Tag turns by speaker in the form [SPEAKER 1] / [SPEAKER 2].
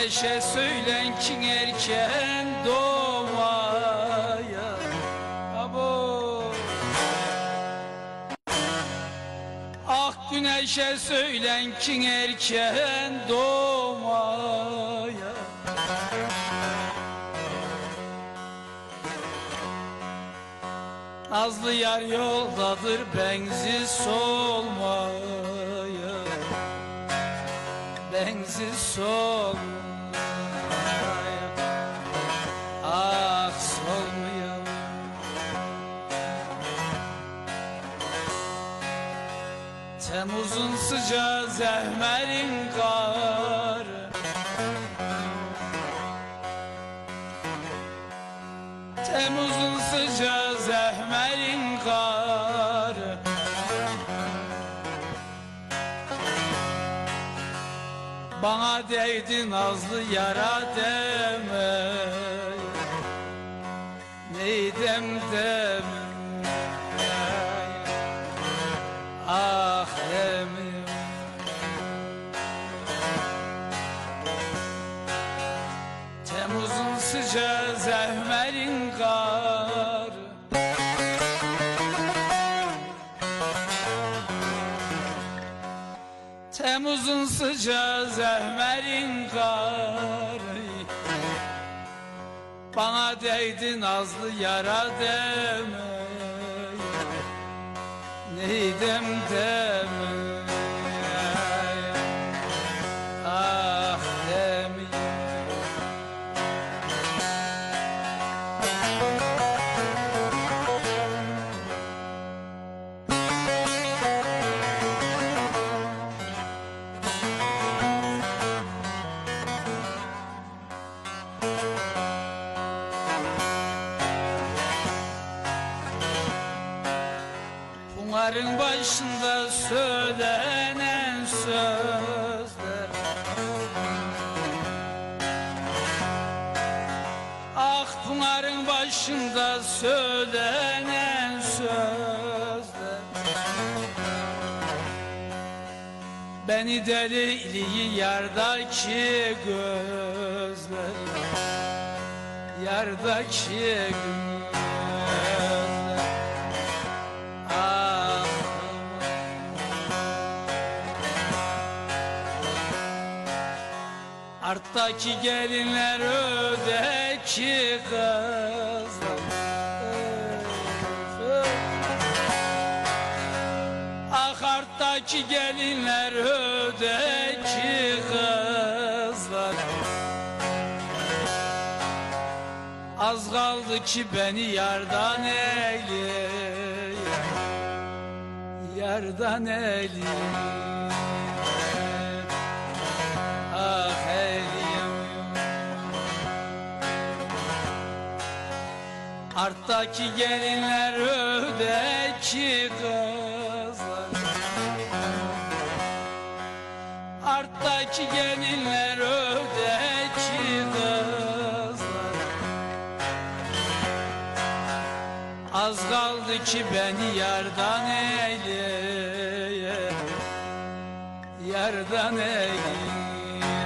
[SPEAKER 1] Güneşe söylen ki erken doğmaya Abo. Ah güneşe söylen ki erken doğmaya Nazlı yar yoldadır benzi solmaya. Benzi solmaya Temmuz'un sıcağı zehmerin karı. Temmuz'un sıcağı zehmerin karı. Bana değdi nazlı yara deme Neydem deme sıcağı zehmerin karı. Temmuz'un sıcağı zehmerin karı. Bana değdi nazlı yara deme Neydem deme Bunların başında söylenen sözler. Ah bunların başında söylenen sözler. Beni deliliği yardaki gözler. Yardaki gözler Arttaki gelinler ödeki kızlar Ah arttaki gelinler ödeki kızlar. Az kaldı ki beni yardan eyleye Yardan eyleye Arttaki gelinler ödeki kızlar. Arttaki gelinler ödeki kızlar. Az kaldı ki beni yardan eyleye Yardan eyleye